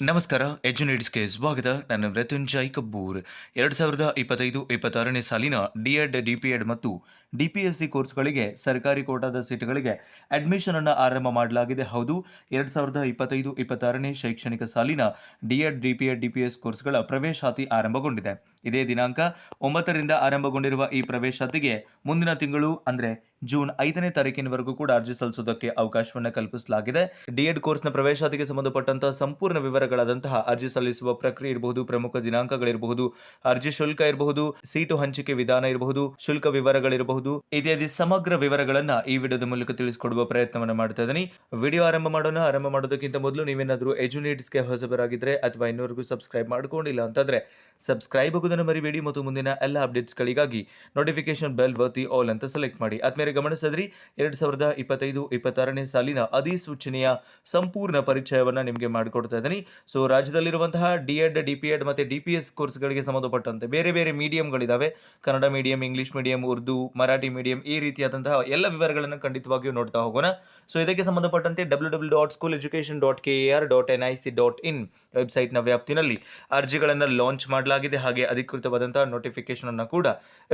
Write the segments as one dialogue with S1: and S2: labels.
S1: ನಮಸ್ಕಾರ ಎಜುನೇಟ್ಸ್ಗೆ ಸ್ವಾಗತ. ನನ್ನ ಮೃತ್ಯುಂಜಯ್ ಕಬ್ಬೂರ್ ಎರಡು ಸಾವಿರದ ಇಪ್ಪತ್ತೈದು ಇಪ್ಪತ್ತಾರನೇ ಸಾಲಿನ ಡಿಎಡ್ ಡಿಪಿಎಡ್ ಮತ್ತು ಡಿ ಪಿ ಎಸ್ ಸಿ ಕೋರ್ಸ್ಗಳಿಗೆ, ಸರ್ಕಾರಿ ಕೋಟಾದ ಸೀಟ್ಗಳಿಗೆ ಅಡ್ಮಿಷನ್ ಅನ್ನು ಆರಂಭ ಮಾಡಲಾಗಿದೆ. ಹೌದು, ಎರಡ್ ಸಾವಿರದ ಇಪ್ಪತ್ತೈದು, ಇಪ್ಪತ್ತಾರನೇ ಶೈಕ್ಷಣಿಕ ಸಾಲಿನ ಡಿಎಡ್, ಡಿಪಿಎಡ್, ಡಿಪಿಎಸ್ ಕೋರ್ಸ್ಗಳ ಪ್ರವೇಶಾತಿ ಆರಂಭಗೊಂಡಿದೆ. ಇದೇ ದಿನಾಂಕ ಒಂಬತ್ತರಿಂದ ಆರಂಭಗೊಂಡಿರುವ ಈ ಪ್ರವೇಶಾತಿಗೆ ಮುಂದಿನ ತಿಂಗಳು, ಅಂದರೆ ಜೂನ್ ಐದನೇ ತಾರೀಕಿನವರೆಗೂ ಕೂಡ ಅರ್ಜಿ ಸಲ್ಲಿಸುವುದಕ್ಕೆ ಅವಕಾಶವನ್ನು ಕಲ್ಪಿಸಲಾಗಿದೆ. ಡಿಎಡ್ ಕೋರ್ಸ್ನ ಪ್ರವೇಶಾತಿಗೆ ಸಂಬಂಧಪಟ್ಟಂತಹ ಸಂಪೂರ್ಣ ವಿವರಗಳಾದಂತಹ ಅರ್ಜಿ ಸಲ್ಲಿಸುವ ಪ್ರಕ್ರಿಯೆ ಇರಬಹುದು, ಪ್ರಮುಖ ದಿನಾಂಕಗಳಿರಬಹುದು, ಅರ್ಜಿ ಶುಲ್ಕ ಇರಬಹುದು, ಸೀಟು ಹಂಚಿಕೆ ವಿಧಾನ ಇರಬಹುದು, ಶುಲ್ಕ ವಿವರಗಳಿರಬಹುದು. ಇತ್ಯಾದಿ ಸಮಗ್ರ ವಿವರಗಳನ್ನ ಈ ವಿಡಿಯೋದ ಮೂಲಕ ತಿಳಿಸಿಕೊಡುವ ಪ್ರಯತ್ನವನ್ನು ಮಾಡ್ತಾ ಇದ್ದೀನಿ ವಿಡಿಯೋ ಆರಂಭ ಮಾಡೋಣ. ಆರಂಭ ಮಾಡೋದಕ್ಕಿಂತ ಮೊದಲು ನೀವೇನಾದರೂ ಎಜುನೇಟ್ಸ್ಗೆ ಹೊಸಬರಾಗಿದ್ರೆ ಅಥವಾ ಇನ್ನೂವರೆಗೂ ಸಬ್ಸ್ಕ್ರೈಬ್ ಮಾಡ್ಕೊಂಡಿಲ್ಲ ಅಂತಂದ್ರೆ ಸಬ್ಸ್ಕ್ರೈಬ್ ಆಗೋದನ್ನು ಮರಿಬೇಡಿ. ಮತ್ತು ಮುಂದಿನ ಎಲ್ಲ ಅಪ್ಡೇಟ್ಸ್ಗಳಿಗಾಗಿ ನೋಟಿಫಿಕೇಶನ್ ಬೆಲ್ ಒತ್ತಿ ಆಲ್ ಅಂತ ಸೆಲೆಕ್ಟ್ ಮಾಡಿ. ಆದ್ಮೇಲೆ ಗಮನಿಸಿದ್ರಿ, ಎರಡು ಸಾವಿರದ ಇಪ್ಪತ್ತೈದು, ಇಪ್ಪತ್ತಾರನೇ ಸಾಲಿನ ಅಧಿಸೂಚನೆಯ ಸಂಪೂರ್ಣ ಪರಿಚಯವನ್ನ ನಿಮಗೆ ಮಾಡಿಕೊಡ್ತಾ ಇದ್ದೀನಿ so ರಾಜ್ಯದಲ್ಲಿರುವಂತಹ D Ed D P Ed ಮತ್ತು ಡಿ ಪಿ ಎಸ್ ಕೋರ್ಸ್ಗಳಿಗೆ ಸಂಬಂಧಪಟ್ಟಂತೆ ಬೇರೆ ಬೇರೆ ಮೀಡಿಯಂಗಳಿದ್ದಾವೆ Kannada medium English medium Urdu Marathi medium ಈ ರೀತಿಯಾದಂತಹ ಎಲ್ಲ ವಿವರಗಳನ್ನು ಖಂಡಿತವಾಗಿಯೂ ನೋಡ್ತಾ ಹೋಗೋಣ. ಸೊ ಇದಕ್ಕೆ ಸಂಬಂಧಪಟ್ಟಂತೆ W W dot school education dot K R dot N I C dot in ವೆಬ್ಸೈಟ್ನ ವ್ಯಾಪ್ತಿನಲ್ಲಿ ಅರ್ಜಿಗಳನ್ನು ಲಾಂಚ್ ಮಾಡಲಾಗಿದೆ. ಹಾಗೆ ಅಧಿಕೃತವಾದಂತಹ ನೋಟಿಫಿಕೇಶನ್ ಅನ್ನು ಕೂಡ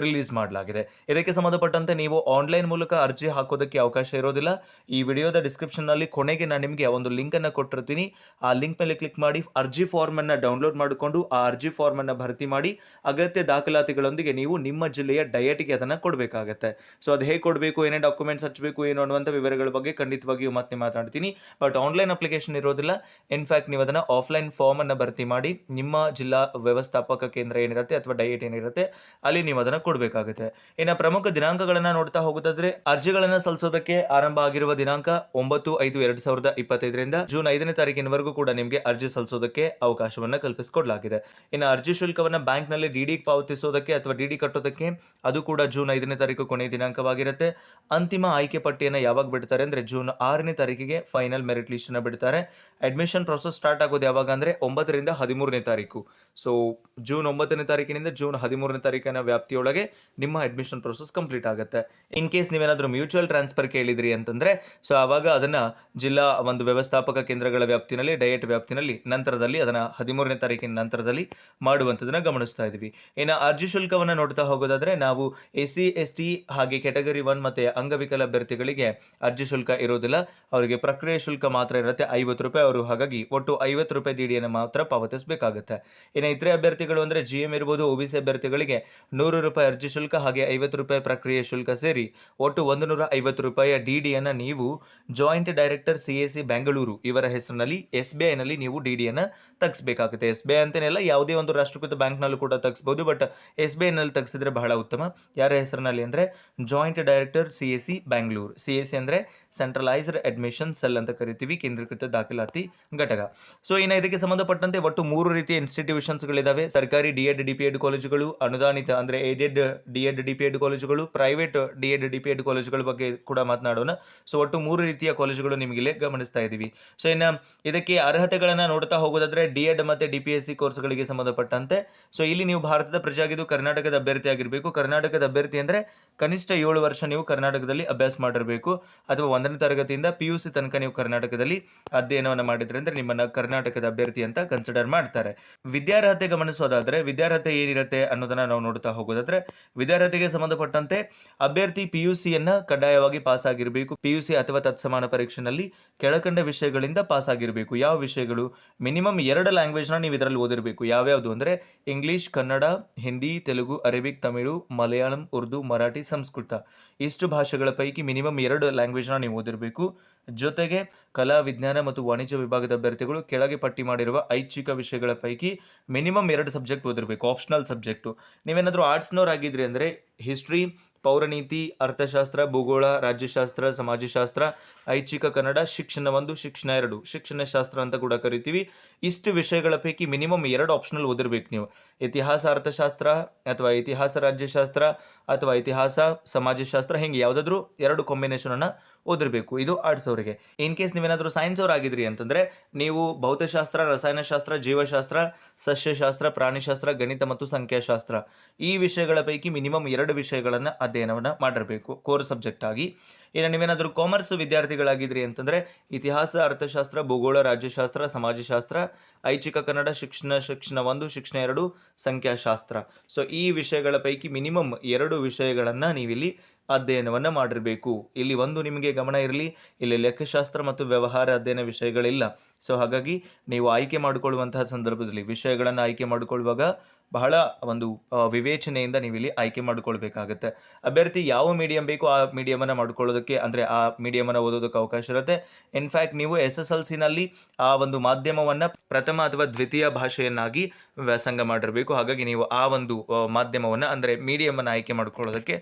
S1: ರಿಲೀಸ್ ಮಾಡಲಾಗಿದೆ. ಇದಕ್ಕೆ ಸಂಬಂಧಪಟ್ಟಂತೆ ನೀವು ಆನ್ಲೈನ್ ಮೂಲಕ ಅರ್ಜಿ ಹಾಕೋದಕ್ಕೆ ಅವಕಾಶ ಇರೋದಿಲ್ಲ. ಈ ವಿಡಿಯೋದ ಡಿಸ್ಕ್ರಿಪ್ಷನ್ನಲ್ಲಿ ಕೊನೆಗೆ ನಾನು ನಿಮಗೆ ಒಂದು ಲಿಂಕನ್ನು ಕೊಟ್ಟಿರ್ತೀನಿ. ಆ ಲಿಂಕ್ ಮೇಲೆ ಕ್ಲಿಕ್ ಮಾಡಿ, ಅರ್ಜಿ ಫಾರ್ಮನ್ನು ಡೌನ್ಲೋಡ್ ಮಾಡಿಕೊಂಡು ಆ ಅರ್ಜಿ ಫಾರ್ಮನ್ನು ಭರ್ತಿ ಮಾಡಿ, ಅಗತ್ಯ ದಾಖಲಾತಿಗಳೊಂದಿಗೆ ನೀವು ನಿಮ್ಮ ಜಿಲ್ಲೆಯ ಡಯಟ್ಗೆ ಅದನ್ನು ಕೊಡಬೇಕಾಗತ್ತೆ. ಸೊ ಅದು ಹೇಗೆ ಕೊಡಬೇಕು ಏನೇ ಡಾಕ್ಯುಮೆಂಟ್ಸ್ ಹಚ್ಚಬೇಕು ಏನು ಅನ್ನುವಂಥ ವಿವರಗಳ ಬಗ್ಗೆ ಖಂಡಿತವಾಗಿಯೂ ಮತ್ತೆ ಮಾತಾಡ್ತೀನಿ. ಬಟ್ ಆನ್ಲೈನ್ ಅಪ್ಲಿಕೇಶನ್ ಇರೋದಿಲ್ಲ. ಇನ್ಫ್ಯಾಕ್ಟ್ ನೀವು ಅದನ್ನು ಆಫ್ಲೈನ್ ಫಾರ್ಮನ್ನು ಭರ್ತಿ ಮಾಡಿ ನಿಮ್ಮ ಜಿಲ್ಲಾ ವ್ಯವಸ್ಥಾಪಕ ಕೇಂದ್ರ ಏನಿರುತ್ತೆ ಅಥವಾ ಡಯಟ್ ಏನಿರುತ್ತೆ, ಅಲ್ಲಿ ನೀವು ಅದನ್ನು ಕೊಡಬೇಕಾಗುತ್ತೆ. ಇನ್ನು ಪ್ರಮುಖ ದಿನಾಂಕಗಳನ್ನು ನೋಡ್ತಾ ಹೋಗೋದಾದ್ರೆ, ಅರ್ಜಿಗಳನ್ನು ಸಲ್ಲಿಸೋದಕ್ಕೆ ಆರಂಭ ಆಗಿರುವ ದಿನಾಂಕ ಒಂಬತ್ತು ಐದು ಎರಡು ಸಾವಿರದ ಇಪ್ಪತ್ತೈದರಿಂದ ಜೂನ್ ಐದನೇ ತಾರೀಕಿನವರೆಗೂ ಕೂಡ ನಿಮಗೆ ಅರ್ಜಿ ಸಲ್ಲಿಸೋದಕ್ಕೆ ಅವಕಾಶವನ್ನು ಕಲ್ಪಿಸಿಕೊಡಲಾಗಿದೆ. ಇನ್ನು ಅರ್ಜಿ ಶುಲ್ಕವನ್ನು ಬ್ಯಾಂಕ್ನಲ್ಲಿ ಡಿ ಡಿ ಪಾವತಿಸೋದಕ್ಕೆ ಅಥವಾ ಡಿಡಿ ಕಟ್ಟೋದಕ್ಕೆ ಅದು ಕೂಡ ಜೂನ್ ಐದನೇ ತಾರೀಕು ಕೊನೆಯ ದಿನಾಂಕವಾಗಿರುತ್ತೆ. ಅಂತಿಮ ಆಯ್ಕೆ ಪಟ್ಟಿಯನ್ನು ಯಾವಾಗ ಬಿಡ್ತಾರೆ ಅಂದರೆ ಜೂನ್ ಆರನೇ ತಾರೀಕಿಗೆ ಫೈನಲ್ ಮೆರಿಟ್ ಲಿಸ್ಟನ್ನು ಬಿಡ್ತಾರೆ. ಅಡ್ಮಿಷನ್ ಪ್ರೊಸೆಸ್ ಸ್ಟಾರ್ಟ್ ಆಗೋದು ಯಾವಾಗ ಅಂದರೆ ಒಂಬತ್ತರಿಂದ ಹದಿಮೂರನೇ ತಾರೀಕು. ಸೊ ಜೂನ್ ಒಂಬತ್ತನೇ ತಾರೀಕಿನಿಂದ ಜೂನ್ ಹದಿಮೂರನೇ ತಾರೀಕಿನ ವ್ಯಾಪ್ತಿಯೊಳಗೆ ನಿಮ್ಮ ಅಡ್ಮಿಷನ್ ಪ್ರೊಸೆಸ್ ಕಂಪ್ಲೀಟ್ ಆಗುತ್ತೆ. ಇನ್ ಕೇಸ್ ನೀವೇನಾದರೂ ಮ್ಯೂಚುವಲ್ ಟ್ರಾನ್ಸ್ಫರ್ ಕೇಳಿದ್ರಿ ಅಂತಂದರೆ ಸೊ ಆವಾಗ ಅದನ್ನು ಜಿಲ್ಲಾ ಒಂದು ವ್ಯವಸ್ಥಾಪಕ ಕೇಂದ್ರಗಳ ವ್ಯಾಪ್ತಿನಲ್ಲಿ ಡಯಟ್ ವ್ಯಾಪ್ತಿನಲ್ಲಿ, ನಂತರದಲ್ಲಿ ಅದನ್ನು ಹದಿಮೂರನೇ ತಾರೀಕಿನ ನಂತರದಲ್ಲಿ ಮಾಡುವಂಥದ್ದನ್ನು ಗಮನಿಸ್ತಾ ಇದ್ದೀವಿ. ಇನ್ನು ಅರ್ಜಿ ಶುಲ್ಕವನ್ನು ನೋಡ್ತಾ ಹೋಗೋದಾದರೆ, ನಾವು ಎಸ್ ಸಿ ಎಸ್ ಟಿ ಹಾಗೆ ಕೆಟಗರಿ ಒನ್ ಮತ್ತು ಅಂಗವಿಕಲ ಅಭ್ಯರ್ಥಿಗಳಿಗೆ ಅರ್ಜಿ ಶುಲ್ಕ ಇರೋದಿಲ್ಲ. ಅವರಿಗೆ ಪ್ರಕ್ರಿಯೆ ಶುಲ್ಕ ಮಾತ್ರ ಇರುತ್ತೆ, ಐವತ್ತು ರೂಪಾಯಿ ಅವರು ಹಾಗಾಗಿ ಒಟ್ಟು ಐವತ್ತು ರೂಪಾಯಿ ಡಿಡಿಯನ್ನು ಮಾತ್ರ ಪಾವತಿಸಬೇಕಾಗುತ್ತೆ. ಇನ್ನು ಇತರೆ ಅಭ್ಯರ್ಥಿಗಳು ಅಂದರೆ ಜಿ ಎಂ ಇರ್ಬೋದು ಒ ಬಿ ಸಿ ಅಭ್ಯರ್ಥಿಗಳಿಗೆ ನೂರು ರೂಪಾಯಿ ಅರ್ಜಿ ಶುಲ್ಕ ಹಾಗೆ ಐವತ್ತು ರೂಪಾಯಿ ಪ್ರಕ್ರಿಯೆ ಶುಲ್ಕ ಸೇರಿ ಒಟ್ಟು ಒಂದು ನೂರ ಐವತ್ತು ರೂಪಾಯಿಯ ಡಿ ಡಿಯನ್ನು ನೀವು joint director C A C Bengaluru ಇವರ ಹೆಸರಿನಲ್ಲಿ ಎಸ್ ಬಿ ಐನಲ್ಲಿ ನೀವು ಡಿ ಡಿಯನ್ನು ತೆಗಿಸ್ಬೇಕಾಗುತ್ತೆ. ಎಸ್ ಬಿ ಐ ಅಂತೇನೆಲ್ಲ ಯಾವುದೇ ಒಂದು ರಾಷ್ಟ್ರೀಕೃತ ಬ್ಯಾಂಕ್ನಲ್ಲೂ ಕೂಡ ತಗ್ಸ್ಬೋದು. ಬಟ್ ಎಸ್ ಬಿ ಐನಲ್ಲಿ ತಗ್ಸಿದ್ರೆ ಬಹಳ ಉತ್ತಮ. ಯಾರ ಹೆಸರಿನಲ್ಲಿ ಅಂದರೆ joint director C A C Bangalore C A C ಅಂದರೆ ಸೆಂಟ್ರಲೈಸ್ಡ್ ಅಡ್ಮಿಷನ್ ಸೆಲ್ ಅಂತ ಕರಿತೀವಿ, ಕೇಂದ್ರೀಕೃತ ದಾಖಲಾತಿ ಘಟಕ. ಸೊ ಇನ್ನು ಇದಕ್ಕೆ ಸಂಬಂಧಪಟ್ಟಂತೆ ಒಟ್ಟು ಮೂರು ರೀತಿಯ ಇನ್ಸ್ಟಿಟ್ಯೂಷನ್ಸ್ಗಳಿದ್ದಾವೆ ಸರ್ಕಾರಿ D Ed D P Ed ಕಾಲೇಜುಗಳು ಅನುದಾನಿತ ಅಂದರೆ aided D Ed D P Ed ಕಾಲೇಜುಗಳು private D Ed D P Ed ಕಾಲೇಜುಗಳ ಬಗ್ಗೆ ಕೂಡ ಮಾತನಾಡೋಣ. ಸೊ ಒಟ್ಟು ಮೂರು ರೀತಿಯ ಕಾಲೇಜುಗಳು ನಿಮಗೆ ಇಲ್ಲಿ ಗಮನಿಸ್ತಾ ಇದ್ದೀವಿ ಸೊ ಇನ್ನು ಇದಕ್ಕೆ ಅರ್ಹತೆಗಳನ್ನು ನೋಡ್ತಾ ಹೋಗೋದಾದ್ರೆ ಡಿ ಎಡ್ ಮತ್ತು ಡಿ ಪಿ ಎಸ್ ಸಿ ಕೋರ್ಸ್ಗಳಿಗೆ ಸಂಬಂಧಪಟ್ಟಂತೆ. ಸೊ ಇಲ್ಲಿ ನೀವು ಭಾರತದ ಪ್ರಜೆಯಾಗಿದ್ದು ಕರ್ನಾಟಕದ ಅಭ್ಯರ್ಥಿ ಆಗಿರಬೇಕು. ಕರ್ನಾಟಕದ ಅಭ್ಯರ್ಥಿ ಅಂದರೆ ಕನಿಷ್ಠ ಏಳು ವರ್ಷ ನೀವು ಕರ್ನಾಟಕದಲ್ಲಿ ಅಭ್ಯಾಸ ಮಾಡಿರಬೇಕು. ಅಥವಾ ಒಂದನೇ ತರಗತಿಯಿಂದ ಪಿ ಯು ಸಿ ತನಕ ನೀವು ಕರ್ನಾಟಕದಲ್ಲಿ ಅಧ್ಯಯನವನ್ನು ಮಾಡಿದ್ರೆ ಅಂದರೆ ನಿಮ್ಮನ್ನು ಕರ್ನಾಟಕದ ಅಭ್ಯರ್ಥಿ ಅಂತ ಕನ್ಸಿಡರ್ ಮಾಡ್ತಾರೆ. ವಿದ್ಯಾರ್ಹತೆ ಗಮನಿಸೋದಾದರೆ ವಿದ್ಯಾರ್ಹತೆ ಏನಿರುತ್ತೆ ಅನ್ನೋದನ್ನು ನಾವು ನೋಡ್ತಾ ಹೋಗೋದಾದರೆ, ವಿದ್ಯಾರ್ಹತೆಗೆ ಸಂಬಂಧಪಟ್ಟಂತೆ ಅಭ್ಯರ್ಥಿ ಪಿ ಯು ಸಿಯನ್ನು ಕಡ್ಡಾಯವಾಗಿ ಪಾಸ್ ಆಗಿರಬೇಕು. ಪಿ ಯು ಸಿ ಅಥವಾ ತತ್ಸಮಾನ ಪರೀಕ್ಷೆನಲ್ಲಿ ಕೆಳಕಂಡ ವಿಷಯಗಳಿಂದ ಪಾಸ್ ಆಗಿರಬೇಕು. ಯಾವ ವಿಷಯಗಳು? ಮಿನಿಮಮ್ ಎರಡು ಲ್ಯಾಂಗ್ವೇಜ್ನ ನೀವು ಇದರಲ್ಲಿ ಓದಿರಬೇಕು. ಯಾವ್ಯಾವುದು? ಅಂದರೆ ಇಂಗ್ಲೀಷ್ ಕನ್ನಡ ಹಿಂದಿ ತೆಲುಗು ಅರೇಬಿಕ್ ತಮಿಳು ಮಲಯಾಳಂ ಉರ್ದು ಮರಾಠಿ ಸಂಸ್ಕೃತ ಇಷ್ಟು ಭಾಷೆಗಳ ಪೈಕಿ ಮಿನಿಮಮ್ ಎರಡು ಲ್ಯಾಂಗ್ವೇಜ್ನ ನೀವು ಓದಿರಬೇಕು. ಜೊತೆಗೆ ಕಲಾ, ವಿಜ್ಞಾನ ಮತ್ತು ವಾಣಿಜ್ಯ ವಿಭಾಗದ ಅಭ್ಯರ್ಥಿಗಳು ಕೆಳಗೆ ಪಟ್ಟಿ ಮಾಡಿರುವ ಐಚ್ಛಿಕ ವಿಷಯಗಳ ಪೈಕಿ ಮಿನಿಮಮ್ ಎರಡು ಸಬ್ಜೆಕ್ಟ್ ಓದಿರಬೇಕು. Optional subject. ನೀವೇನಾದರೂ ಆರ್ಟ್ಸ್ನವ್ರಾಗಿದ್ರಿ ಅಂದರೆ ಹಿಸ್ಟ್ರಿ ಪೌರನೀತಿ, ಅರ್ಥಶಾಸ್ತ್ರ, ಭೂಗೋಳ, ರಾಜ್ಯಶಾಸ್ತ್ರ, ಸಮಾಜಶಾಸ್ತ್ರ, ಐಚ್ಛಿಕ ಕನ್ನಡ, ಶಿಕ್ಷಣ ಒಂದು, ಶಿಕ್ಷಣ ಎರಡು. ಶಿಕ್ಷಣ ಶಾಸ್ತ್ರ ಅಂತ ಕೂಡ ಕರಿತೀವಿ. ಇಷ್ಟು ವಿಷಯಗಳ ಪೈಕಿ ಮಿನಿಮಮ್ ಎರಡು ಆಪ್ಷನಲ್ ಓದಿರ್ಬೇಕು ನೀವು. ಇತಿಹಾಸ, ಅರ್ಥಶಾಸ್ತ್ರ ಅಥವಾ ಇತಿಹಾಸ, ರಾಜ್ಯಶಾಸ್ತ್ರ ಅಥವಾ ಇತಿಹಾಸ, ಸಮಾಜಶಾಸ್ತ್ರ, ಹಿಂಗೆ ಯಾವುದಾದ್ರೂ ಎರಡು ಕಾಂಬಿನೇಷನನ್ನು ಓದಿರಬೇಕು. ಇದು ಆರ್ಟ್ಸ್ ಅವರಿಗೆ ಇನ್ ಕೇಸ್ ನೀವೇನಾದರೂ ಸೈನ್ಸ್ ಅವ್ರು ಆಗಿದ್ರಿ ಅಂತಂದರೆ, ನೀವು ಭೌತಶಾಸ್ತ್ರ, ರಸಾಯನಶಾಸ್ತ್ರ, ಜೀವಶಾಸ್ತ್ರ, ಸಸ್ಯಶಾಸ್ತ್ರ, ಪ್ರಾಣಿಶಾಸ್ತ್ರ, ಗಣಿತ ಮತ್ತು ಸಂಖ್ಯಾಶಾಸ್ತ್ರ ಈ ವಿಷಯಗಳ ಪೈಕಿ ಮಿನಿಮಮ್ ಎರಡು ವಿಷಯಗಳನ್ನು ಅಧ್ಯಯನವನ್ನು ಮಾಡಿರಬೇಕು. ಕೋರ್ ಸಬ್ಜೆಕ್ಟ್ ಆಗಿ. ಇನ್ನು ನೀವೇನಾದರೂ ಕಾಮರ್ಸ್ ವಿದ್ಯಾರ್ಥಿಗಳಾಗಿದ್ರಿ ಅಂತಂದರೆ ಇತಿಹಾಸ, ಅರ್ಥಶಾಸ್ತ್ರ, ಭೂಗೋಳ, ರಾಜ್ಯಶಾಸ್ತ್ರ, ಸಮಾಜಶಾಸ್ತ್ರ, ಐಚ್ಛಿಕ ಕನ್ನಡ, ಶಿಕ್ಷಣ ಶಿಕ್ಷಣ ಒಂದು, ಶಿಕ್ಷಣ ಎರಡು, ಸಂಖ್ಯಾಶಾಸ್ತ್ರ. ಸೊ ಈ ವಿಷಯಗಳ ಪೈಕಿ ಮಿನಿಮಮ್ ಎರಡು ವಿಷಯಗಳನ್ನು ನೀವಿಲ್ಲಿ ಅಧ್ಯಯನವನ್ನು ಮಾಡಿರಬೇಕು. ಇಲ್ಲಿ ಒಂದು ನಿಮಗೆ ಗಮನ ಇರಲಿ. ಇಲ್ಲಿ ಲೆಕ್ಕಶಾಸ್ತ್ರ ಮತ್ತು ವ್ಯವಹಾರ ಅಧ್ಯಯನ ವಿಷಯಗಳಿಲ್ಲ. ಸೊ ಹಾಗಾಗಿ ನೀವು ಆಯ್ಕೆ ಮಾಡಿಕೊಳ್ಳುವಂತಹ ಸಂದರ್ಭದಲ್ಲಿ ವಿಷಯಗಳನ್ನು ಆಯ್ಕೆ ಮಾಡಿಕೊಳ್ಳುವಾಗ ಬಹಳ ಒಂದು ವಿವೇಚನೆಯಿಂದ ನೀವು ಇಲ್ಲಿ ಆಯ್ಕೆ ಮಾಡಿಕೊಳ್ಬೇಕಾಗುತ್ತೆ. ಅಭ್ಯರ್ಥಿ ಯಾವ ಮೀಡಿಯಂ ಬೇಕೋ ಆ ಮೀಡಿಯಮನ್ನು ಮಾಡ್ಕೊಳ್ಳೋದಕ್ಕೆ, ಅಂದರೆ ಆ ಮೀಡಿಯಮನ್ನು ಓದೋದಕ್ಕೆ ಅವಕಾಶ ಇರುತ್ತೆ. ಇನ್ಫ್ಯಾಕ್ಟ್ ನೀವು ಎಸ್ ಎಸ್ ಎಲ್ ಸಿನಲ್ಲಿ ಆ ಒಂದು ಮಾಧ್ಯಮವನ್ನು ಪ್ರಥಮ ಅಥವಾ ದ್ವಿತೀಯ ಭಾಷೆಯನ್ನಾಗಿ ವ್ಯಾಸಂಗ ಮಾಡಿರಬೇಕು. ಹಾಗಾಗಿ ನೀವು ಆ ಒಂದು ಮಾಧ್ಯಮವನ್ನು, ಅಂದರೆ ಮೀಡಿಯಮನ್ನು ಆಯ್ಕೆ ಮಾಡ್ಕೊಳ್ಳೋದಕ್ಕೆ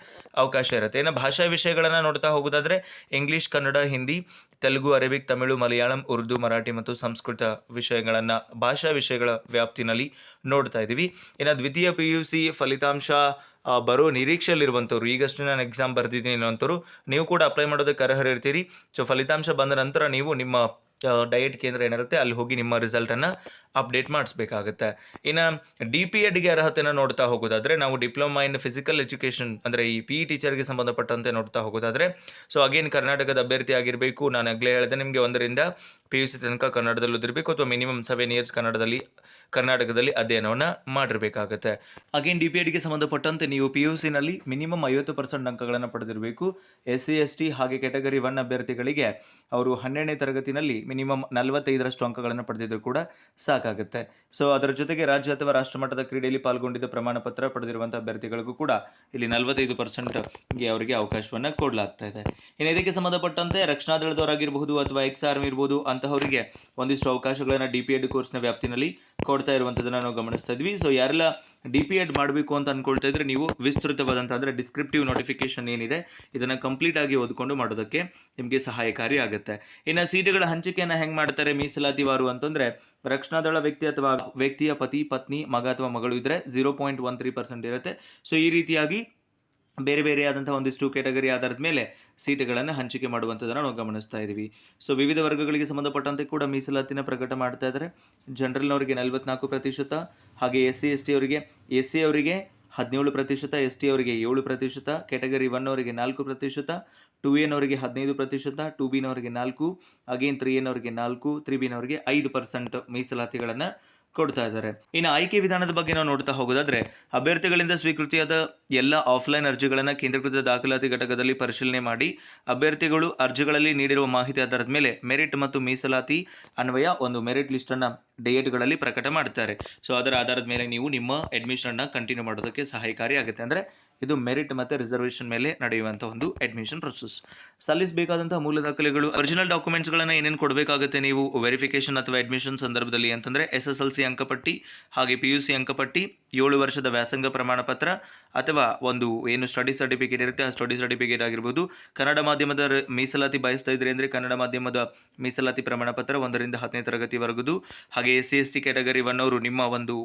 S1: ಅವಕಾಶ ಇರುತ್ತೆ. ಇನ್ನು ಭಾಷಾ ವಿಷಯಗಳನ್ನು ನೋಡ್ತಾ ಹೋಗೋದಾದರೆ ಇಂಗ್ಲೀಷ್ ಕನ್ನಡ ಹಿಂದಿ ತೆಲುಗು, ಅರೇಬಿಕ್, ತಮಿಳು, ಮಲಯಾಳಂ, ಉರ್ದು, ಮರಾಠಿ ಮತ್ತು ಸಂಸ್ಕೃತ ವಿಷಯಗಳನ್ನು, ಭಾಷಾ ವಿಷಯಗಳ ವ್ಯಾಪ್ತಿನಲ್ಲಿ ನೋಡ್ತಾ ಇದ್ದೀವಿ. ಇನ್ನು ದ್ವಿತೀಯ ಪಿ ಯು ಸಿ ಫಲಿತಾಂಶ ಬರೋ ನಿರೀಕ್ಷೆಯಲ್ಲಿರುವಂಥವ್ರು, ಈಗಷ್ಟು ನಾನು ಎಕ್ಸಾಮ್ ಬರ್ತಿದ್ದೀನಿ ಅನ್ನೋಂಥವ್ರು ನೀವು ಕೂಡ ಅಪ್ಲೈ ಮಾಡೋದಕ್ಕೆ ಅರ್ಹರಿರ್ತೀರಿ. ಸೊ ಫಲಿತಾಂಶ ಬಂದ ನಂತರ ನೀವು ನಿಮ್ಮ ಡಯಟ್ ಕೇಂದ್ರ ಏನಿರುತ್ತೆ, ಅಲ್ಲಿ ಹೋಗಿ ನಿಮ್ಮ ರಿಸಲ್ಟನ್ನು ಅಪ್ಡೇಟ್ ಮಾಡಿಸ್ಬೇಕಾಗುತ್ತೆ. ಇನ್ನು ಡಿ ಪಿ ಎಡ್ಗೆ ಅರ್ಹತೆಯನ್ನು ನೋಡ್ತಾ ಹೋಗೋದಾದರೆ, ನಾವು ಡಿಪ್ಲೊಮಾ ಇನ್ ಫಿಸಿಕಲ್ ಎಜುಕೇಷನ್ ಅಂದರೆ ಈ ಪಿ ಇ ಟೀಚರ್ಗೆ ಸಂಬಂಧಪಟ್ಟಂತೆ ನೋಡ್ತಾ ಹೋಗೋದಾದರೆ ಸೊ ಅಗೇನ್ ಕರ್ನಾಟಕದ ಅಭ್ಯರ್ಥಿ ಆಗಿರಬೇಕು. ನಾನು ಆಗಲೇ ಹೇಳಿದೆ, ನಿಮಗೆ ಒಂದರಿಂದ ಪಿ ಯು ಸಿ ತನಕ ಕನ್ನಡದಲ್ಲಿ ಓದಿರಬೇಕು ಅಥವಾ ಮಿನಿಮಮ್ ಸೆವೆನ್ ಇಯರ್ಸ್ ಕನ್ನಡದಲ್ಲಿ, ಕರ್ನಾಟಕದಲ್ಲಿ ಅಧ್ಯಯನವನ್ನು ಮಾಡಿರಬೇಕಾಗುತ್ತೆ. ಅಗೇನ್ ಡಿ ಪಿ ಎಡ್ಗೆ ಸಂಬಂಧಪಟ್ಟಂತೆ ನೀವು ಪಿ ಯು ಸಿನಲ್ಲಿ ಮಿನಿಮಮ್ ಐವತ್ತು ಪರ್ಸೆಂಟ್ ಅಂಕಗಳನ್ನು ಪಡೆದಿರಬೇಕು. ಎಸ್ ಸಿ ಎಸ್ ಟಿ ಹಾಗೆ ಕೆಟಗರಿ ಒನ್ ಅಭ್ಯರ್ಥಿಗಳಿಗೆ ಅವರು ಹನ್ನೆರಡನೇ ತರಗತಿನಲ್ಲಿ ಮಿನಿಮಮ್ ನಲವತ್ತೈದರಷ್ಟು ಅಂಕಗಳನ್ನು ಪಡೆದಿದ್ರು ಕೂಡ ಸಾಕಾಗುತ್ತೆ. ಸೊ ಅದರ ಜೊತೆಗೆ ರಾಜ್ಯ ಅಥವಾ ರಾಷ್ಟ್ರ ಮಟ್ಟದ ಕ್ರೀಡೆಯಲ್ಲಿ ಪಾಲ್ಗೊಂಡಿದ್ದ ಪ್ರಮಾಣ ಪತ್ರ ಪಡೆದಿರುವಂಥ ಅಭ್ಯರ್ಥಿಗಳಿಗೂ ಕೂಡ ಇಲ್ಲಿ ನಲವತ್ತೈದು ಪರ್ಸೆಂಟ್ಗೆ ಅವರಿಗೆ ಅವಕಾಶವನ್ನು ಕೊಡಲಾಗ್ತಾ ಇದೆ. ಇನ್ನು ಇದಕ್ಕೆ ಸಂಬಂಧಪಟ್ಟಂತೆ ರಕ್ಷಣಾ ದಳದವರಾಗಿರಬಹುದು ಅಥವಾ ಎಕ್ಸ್ ಆರ್ಮಿ ಇರ್ಬೋದು ಅಂತಹವರಿಗೆ ಒಂದಿಷ್ಟು ಅವಕಾಶಗಳನ್ನು ಡಿ ಪಿ ಎಡ್ ಕೋರ್ಸ್ನ ವ್ಯಾಪ್ತಿನಲ್ಲಿ ಕೊಡ್ತಾ ಇರುವಂಥದ್ದನ್ನು ನಾವು ಗಮನಿಸ್ತಾ ಇದ್ವಿ. ಸೊ ಯಾರೆಲ್ಲ ಡಿ ಪಿ ಎಡ್ ಮಾಡಬೇಕು ಅಂತ ಅಂದ್ಕೊಳ್ತಾ ಇದ್ರೆ ನೀವು ವಿಸ್ತೃತವಾದಂಥ ಅಂದರೆ ಡಿಸ್ಕ್ರಿಪ್ಟಿವ್ ನೋಟಿಫಿಕೇಶನ್ ಏನಿದೆ, ಇದನ್ನು ಕಂಪ್ಲೀಟ್ ಆಗಿ ಓದ್ಕೊಂಡು ಮಾಡೋದಕ್ಕೆ ನಿಮಗೆ ಸಹಾಯಕಾರಿ ಆಗುತ್ತೆ. ಇನ್ನು ಸೀಟುಗಳ ಹಂಚಿಕೆಯನ್ನು ಹೆಂಗೆ ಮಾಡ್ತಾರೆ ಮೀಸಲಾತಿವಾರು ಅಂತಂದರೆ ರಕ್ಷಣಾದಳ ವ್ಯಕ್ತಿ ಅಥವಾ ವ್ಯಕ್ತಿಯ ಪತಿ, ಪತ್ನಿ, ಮಗ ಅಥವಾ ಮಗಳು ಇದ್ದರೆ zero point one three percent ಇರುತ್ತೆ. ಸೊ ಈ ರೀತಿಯಾಗಿ ಬೇರೆ ಬೇರೆ ಬೇರೆಯಾದಂಥ ಒಂದಿಷ್ಟು ಕ್ಯಾಟಗರಿ ಆಧಾರದ ಮೇಲೆ ಸೀಟುಗಳನ್ನು ಹಂಚಿಕೆ ಮಾಡುವಂಥದ್ದನ್ನು ನಾವು ಗಮನಿಸ್ತಾ ಇದ್ದೀವಿ ಸೊ ವಿವಿಧ ವರ್ಗಗಳಿಗೆ ಸಂಬಂಧಪಟ್ಟಂತೆ ಕೂಡ ಮೀಸಲಾತಿನ ಪ್ರಕಟ ಮಾಡ್ತಾ ಇದ್ದಾರೆ ಜನರಲ್ನವರಿಗೆ ನಲವತ್ನಾಲ್ಕು ಪ್ರತಿಶತ, ಹಾಗೆ ಎಸ್ ಸಿ ಎಸ್ ಟಿ ಅವರಿಗೆ ಎಸ್ ಸಿ ಅವರಿಗೆ ಹದಿನೇಳು ಪ್ರತಿಶತ ಎಸ್ ಟಿ ಅವರಿಗೆ ಏಳು ಪ್ರತಿಶತ ಕ್ಯಾಟಗರಿ ಒನ್ ಅವರಿಗೆ ನಾಲ್ಕು ಪ್ರತಿಶತ ಟು ಎನವರಿಗೆ ಹದಿನೈದು ಪ್ರತಿಶತ ಟು ಬಿನವರಿಗೆ ನಾಲ್ಕು ಅಗೇನ್ ತ್ರೀ ಎನವರಿಗೆ ನಾಲ್ಕು ತ್ರೀ ಬಿನವರಿಗೆ ಐದು ಪರ್ಸೆಂಟ್ ಮೀಸಲಾತಿಗಳನ್ನು ಕೊಡ್ತಾ ಇದ್ದಾರೆ. ಇನ್ನು ಆಯ್ಕೆ ವಿಧಾನದ ಬಗ್ಗೆ ನಾವು ನೋಡ್ತಾ ಹೋಗೋದಾದ್ರೆ, ಅಭ್ಯರ್ಥಿಗಳಿಂದ ಸ್ವೀಕೃತಿಯಾದ ಎಲ್ಲ ಆಫ್ಲೈನ್ ಅರ್ಜಿಗಳನ್ನು ಕೇಂದ್ರೀಕೃತ ದಾಖಲಾತಿ ಘಟಕದಲ್ಲಿ ಪರಿಶೀಲನೆ ಮಾಡಿ, ಅಭ್ಯರ್ಥಿಗಳು ಅರ್ಜಿಗಳಲ್ಲಿ ನೀಡಿರುವ ಮಾಹಿತಿ ಆಧಾರದ ಮೇಲೆ ಮೆರಿಟ್ ಮತ್ತು ಮೀಸಲಾತಿ ಅನ್ವಯ ಒಂದು ಮೆರಿಟ್ ಲಿಸ್ಟನ್ನು ಡೇಟ್ಗಳಲ್ಲಿ ಪ್ರಕಟ ಮಾಡ್ತಾರೆ. ಸೊ ಅದರ ಆಧಾರದ ಮೇಲೆ ನೀವು ನಿಮ್ಮ ಅಡ್ಮಿಷನ್ನ ಕಂಟಿನ್ಯೂ ಮಾಡೋದಕ್ಕೆ ಸಹಾಯಕಾರಿ ಆಗುತ್ತೆ ಅಂದರೆ ಇದು ಮೆರಿಟ್ ಮತ್ತು ರಿಸರ್ವೇಷನ್ ಮೇಲೆ ನಡೆಯುವಂಥ ಒಂದು ಅಡ್ಮಿಷನ್ ಪ್ರೊಸೆಸ್ ಸಲ್ಲಿಸಬೇಕಾದಂತಹ ಮೂಲ ದಾಖಲೆಗಳು ಒರಿಜಿನಲ್ ಡಾಕ್ಯುಮೆಂಟ್ಸ್ಗಳನ್ನು ಏನೇನು ಕೊಡಬೇಕಾಗುತ್ತೆ ನೀವು ವೆರಿಫಿಕೇಷನ್ ಅಥವಾ ಅಡ್ಮಿಷನ್ ಸಂದರ್ಭದಲ್ಲಿ ಅಂತಂದರೆ ಎಸ್ ಎಸ್ ಎಲ್ ಸಿ ಅಂಕಪಟ್ಟಿ, ಹಾಗೆ ಪಿ ಯು ಸಿ ಅಂಕಪಟ್ಟಿ, ಏಳು ವರ್ಷದ ವ್ಯಾಸಂಗ ಪ್ರಮಾಣ ಪತ್ರ, ಅಥವಾ ಒಂದು ಏನು ಸ್ಟಡಿ ಸರ್ಟಿಫಿಕೇಟ್ ಇರುತ್ತೆ, ಆ ಸ್ಟಡಿ ಸರ್ಟಿಫಿಕೇಟ್ ಆಗಿರ್ಬೋದು. ಕನ್ನಡ ಮಾಧ್ಯಮದ ಮೀಸಲಾತಿ ಬಯಸ್ತಾ ಇದ್ರೆ ಅಂದರೆ ಕನ್ನಡ ಮಾಧ್ಯಮದ ಮೀಸಲಾತಿ ಪ್ರಮಾಣ ಪತ್ರ ಒಂದರಿಂದ ಹತ್ತನೇ ತರಗತಿವರೆಗೂ ಹಾಗೆ S C S T category one ಅವರು ನಿಮ್ಮ ಒಂದು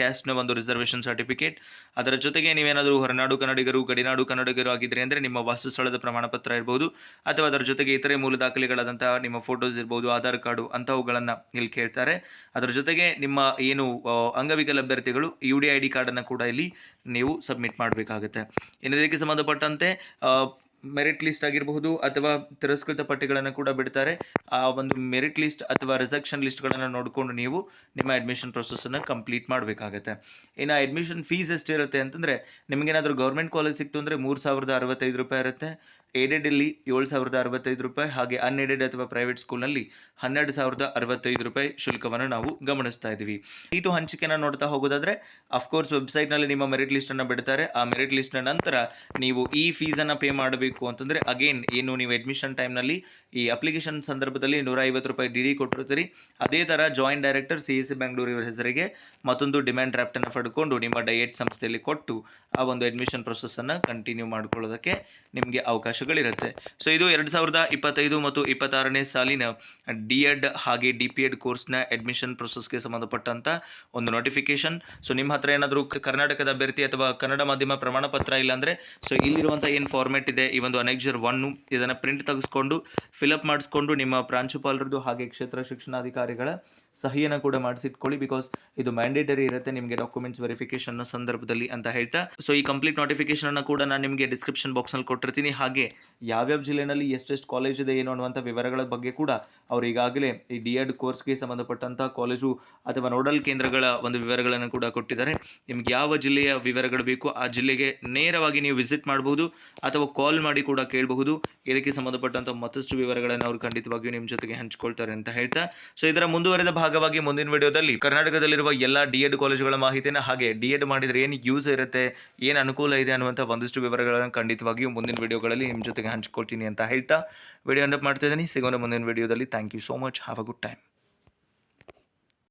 S1: ಕ್ಯಾಸ್ಟ್ನ ಒಂದು ರಿಸರ್ವೇಷನ್ ಸರ್ಟಿಫಿಕೇಟ್ ಅದರ ಜೊತೆಗೆ ನೀವೇನಾದರೂ ಹೊರನಾಡು ಕನ್ನಡಿಗರು ಗಡಿನಾಡು ಕನ್ನಡಿಗರು ಆಗಿದ್ದರೆ ಅಂದರೆ ನಿಮ್ಮ ವಾಸಸ್ಥಳದ ಪ್ರಮಾಣ ಪತ್ರ ಇರ್ಬೋದು, ಅಥವಾ ಅದರ ಜೊತೆಗೆ ಇತರೆ ಮೂಲ ದಾಖಲೆಗಳಾದಂತಹ ನಿಮ್ಮ ಫೋಟೋಸ್ ಇರ್ಬೋದು, ಆಧಾರ್ ಕಾರ್ಡು ಅಂಥವುಗಳನ್ನು ಇಲ್ಲಿ ಕೇಳ್ತಾರೆ. ಅದರ ಜೊತೆಗೆ ನಿಮ್ಮ ಏನು ಅಂಗವಿಕಲ ಅಭ್ಯರ್ಥಿಗಳು ಯು ಡಿ ಐ ಡಿ ಕಾರ್ಡನ್ನು ಕೂಡ ಇಲ್ಲಿ ನೀವು ಸಬ್ಮಿಟ್ ಮಾಡಬೇಕಾಗುತ್ತೆ. ಇನ್ನು ಇದಕ್ಕೆ ಸಂಬಂಧಪಟ್ಟಂತೆ ಮೆರಿಟ್ ಲಿಸ್ಟ್ ಆಗಿರಬಹುದು ಅಥವಾ ತಿರಸ್ಕೃತ ಪಟ್ಟಿಗಳನ್ನು ಕೂಡ ಬಿಡ್ತಾರೆ. ಆ ಒಂದು ಮೆರಿಟ್ ಲಿಸ್ಟ್ ಅಥವಾ ರಿಸೆಕ್ಷನ್ ಲಿಸ್ಟ್ಗಳನ್ನು ನೋಡಿಕೊಂಡು ನೀವು ನಿಮ್ಮ ಅಡ್ಮಿಷನ್ ಪ್ರೊಸೆಸನ್ನು ಕಂಪ್ಲೀಟ್ ಮಾಡಬೇಕಾಗತ್ತೆ. ಇನ್ನು ಅಡ್ಮಿಷನ್ ಫೀಸ್ ಎಷ್ಟಿರುತ್ತೆ ಅಂತಂದರೆ, ನಿಮಗೇನಾದರೂ ಗೌರ್ಮೆಂಟ್ ಕಾಲೇಜ್ ಸಿಕ್ತು ಅಂದರೆ ಮೂರು ಸಾವಿರದ ಅರವತ್ತೈದು ರೂಪಾಯಿ ಇರುತ್ತೆ. ಏಡೆಡ್ ಇಲ್ಲಿ ಏಳು ಸಾವಿರದ ಅರವತ್ತೈದು ರೂಪಾಯಿ ಹಾಗೆ ಅನ್ಏಡೆಡ್ ಅಥವಾ ಪ್ರೈವೇಟ್ ಸ್ಕೂಲ್ನಲ್ಲಿ ಹನ್ನೆರಡು ಸಾವಿರದ ಅರವತ್ತೈದು ರೂಪಾಯಿ ಶುಲ್ಕವನ್ನು ನಾವು ಗಮನಿಸ್ತಾ ಇದ್ದೀವಿ. ಇದು ಹಂಚಿಕೆನ ನೋಡ್ತಾ ಹೋಗೋದಾದರೆ ಅಫ್ಕೋರ್ಸ್ ವೆಬ್ಸೈಟ್ನಲ್ಲಿ ನಿಮ್ಮ ಮೆರಿಟ್ ಲಿಸ್ಟನ್ನು ಬಿಡ್ತಾರೆ. ಆ ಮೆರಿಟ್ ಲಿಸ್ಟ್ನ ನಂತರ ನೀವು ಈ ಫೀಸನ್ನು ಪೇ ಮಾಡಬೇಕು ಅಂತಂದರೆ ಅಗೇನ್ ಏನು ನೀವು ಅಡ್ಮಿಷನ್ ಟೈಮ್ನಲ್ಲಿ ಈ ಅಪ್ಲಿಕೇಶನ್ ಸಂದರ್ಭದಲ್ಲಿ ನೂರ ರೂಪಾಯಿ ಡಿ ಡಿ ಕೊಟ್ಟಿರ್ತೀರಿ. ಅದೇ ಥರ joint director C S C Bengaluru ಇವರ ಹೆಸರಿಗೆ ಮತ್ತೊಂದು ಡಿಮ್ಯಾಂಡ್ ಡ್ರಾಫ್ಟನ್ನು ಪಡ್ಕೊಂಡು ನಿಮ್ಮ ಡಯಟ್ ಸಂಸ್ಥೆಯಲ್ಲಿ ಕೊಟ್ಟು ಆ ಒಂದು ಅಡ್ಮಿಷನ್ ಪ್ರೊಸೆಸನ್ನು ಕಂಟಿನ್ಯೂ ಮಾಡ್ಕೊಳ್ಳೋದಕ್ಕೆ ನಿಮಗೆ ಅವಕಾಶಗಳಿರುತ್ತೆ. ಸೊ ಇದು ಎರಡು ಸಾವಿರದ ಇಪ್ಪತ್ತೈದು ಮತ್ತು ಇಪ್ಪತ್ತಾರನೇ ಸಾಲಿನ ಡಿ ಎಡ್ ಹಾಗೆ ಡಿ ಪಿ ಎಡ್ ಕೋರ್ಸ್ನ ಅಡ್ಮಿಷನ್ ಪ್ರೊಸೆಸ್ಗೆ ಸಂಬಂಧಪಟ್ಟಂಥ ಒಂದು ನೋಟಿಫಿಕೇಶನ್ ಸೊ ನಿಮ್ಮ ಹತ್ರ ಏನಾದರೂ ಕರ್ನಾಟಕದ ಅಭ್ಯರ್ಥಿ ಅಥವಾ ಕನ್ನಡ ಮಾಧ್ಯಮ ಪ್ರಮಾಣ ಪತ್ರ ಇಲ್ಲಾಂದರೆ ಸೊ ಇಲ್ಲಿರುವಂಥ ಏನು ಫಾರ್ಮೆಟ್ ಇದೆ, ಈ ಒಂದು ಅನೆಕ್ಜರ್ ಒನ್ನು ಇದನ್ನು ಪ್ರಿಂಟ್ ತೆಗೆಸ್ಕೊಂಡು ಫಿಲಪ್ ಮಾಡಿಸ್ಕೊಂಡು ನಿಮ್ಮ ಪ್ರಾಂಶುಪಾಲರದು ಹಾಗೆ ಕ್ಷೇತ್ರ ಶಿಕ್ಷಣಾಧಿಕಾರಿಗಳ ಸಹಿಯನ್ನು ಕೂಡ ಮಾಡಿಸಿಟ್ಕೊಳ್ಳಿ ಬಿಕಾಸ್ ಇದು ಮ್ಯಾಂಡೇಟರಿ ಇರುತ್ತೆ, ನಿಮಗೆ ಡಾಕ್ಯುಮೆಂಟ್ಸ್ ವೆರಿಫಿಕೇಶನ್ ಸಂದರ್ಭದಲ್ಲಿ ಅಂತ ಹೇಳ್ತಾ. ಸೊ ಈ ಕಂಪ್ಲೀಟ್ ನೋಟಿಫಿಕೇಶನ್ ಅನ್ನು ಕೂಡ ನಾನು ನಿಮಗೆ ಡಿಸ್ಕ್ರಿಪ್ಷನ್ ಬಾಕ್ಸ್ನಲ್ಲಿ ಕೊಟ್ಟಿರ್ತೀನಿ. ಹಾಗೆ ಯಾವ್ಯಾವ ಜಿಲ್ಲೆನಲ್ಲಿ ಎಷ್ಟೆಷ್ಟು ಕಾಲೇಜ್ ಇದೆ ಏನು ಅನ್ನುವಂಥ ವಿವರಗಳ ಬಗ್ಗೆ ಕೂಡ ಅವರು ಈಗಾಗಲೇ ಈ ಡಿ ಎಡ್ ಕೋರ್ಸ್ಗೆ ಸಂಬಂಧಪಟ್ಟಂಥ ಕಾಲೇಜು ಅಥವಾ ನೋಡಲ್ ಕೇಂದ್ರಗಳ ಒಂದು ವಿವರಗಳನ್ನು ಕೂಡ ಕೊಟ್ಟಿದ್ದಾರೆ. ನಿಮ್ಗೆ ಯಾವ ಜಿಲ್ಲೆಯ ವಿವರಗಳು ಬೇಕು ಆ ಜಿಲ್ಲೆಗೆ ನೇರವಾಗಿ ನೀವು ವಿಸಿಟ್ ಮಾಡಬಹುದು ಅಥವಾ ಕಾಲ್ ಮಾಡಿ ಕೂಡ ಕೇಳಬಹುದು. ಇದಕ್ಕೆ ಸಂಬಂಧಪಟ್ಟಂಥ ಮತ್ತಷ್ಟು ವಿವರಗಳನ್ನು ಅವರು ಖಂಡಿತವಾಗಿಯೂ ನಿಮ್ಮ ಜೊತೆಗೆ ಹಂಚಿಕೊಳ್ತಾರೆ ಅಂತ ಹೇಳ್ತಾ. ಸೊ ಇದರ ಮುಂದುವರೆದ ಭಾಗವಾಗಿ ಮುಂದಿನ ವಿಡಿಯೋದಲ್ಲಿ ಕರ್ನಾಟಕದಲ್ಲಿರುವ ಎಲ್ಲ ಡಿ ಎಡ್ ಕಾಲೇಜುಗಳ ಮಾಹಿತಿನ ಹಾಗೆ ಡಿ ಎಡ್ ಮಾಡಿದರೆ ಏನು ಯೂಸ್ ಇರುತ್ತೆ, ಏನು ಅನುಕೂಲ ಇದೆ ಅನ್ನುವಂಥ ಒಂದಷ್ಟು ವಿವರಗಳನ್ನು ಖಂಡಿತವಾಗಿಯೂ ಮುಂದಿನ ವಿಡಿಯೋಗಳಲ್ಲಿ ನಿಮ್ಮ ಜೊತೆಗೆ ಹಂಚ್ಕೊಳ್ತೀನಿ ಅಂತ ಹೇಳ್ತಾ ವಿಡಿಯೋ ಅಂಡಪ್ ಮಾಡ್ತಾ ಇದ್ದೀನಿ. ಸಿಗೋಣ ಮುಂದಿನ ವಿಡಿಯೋದಲ್ಲಿ. Thank you so much have a good time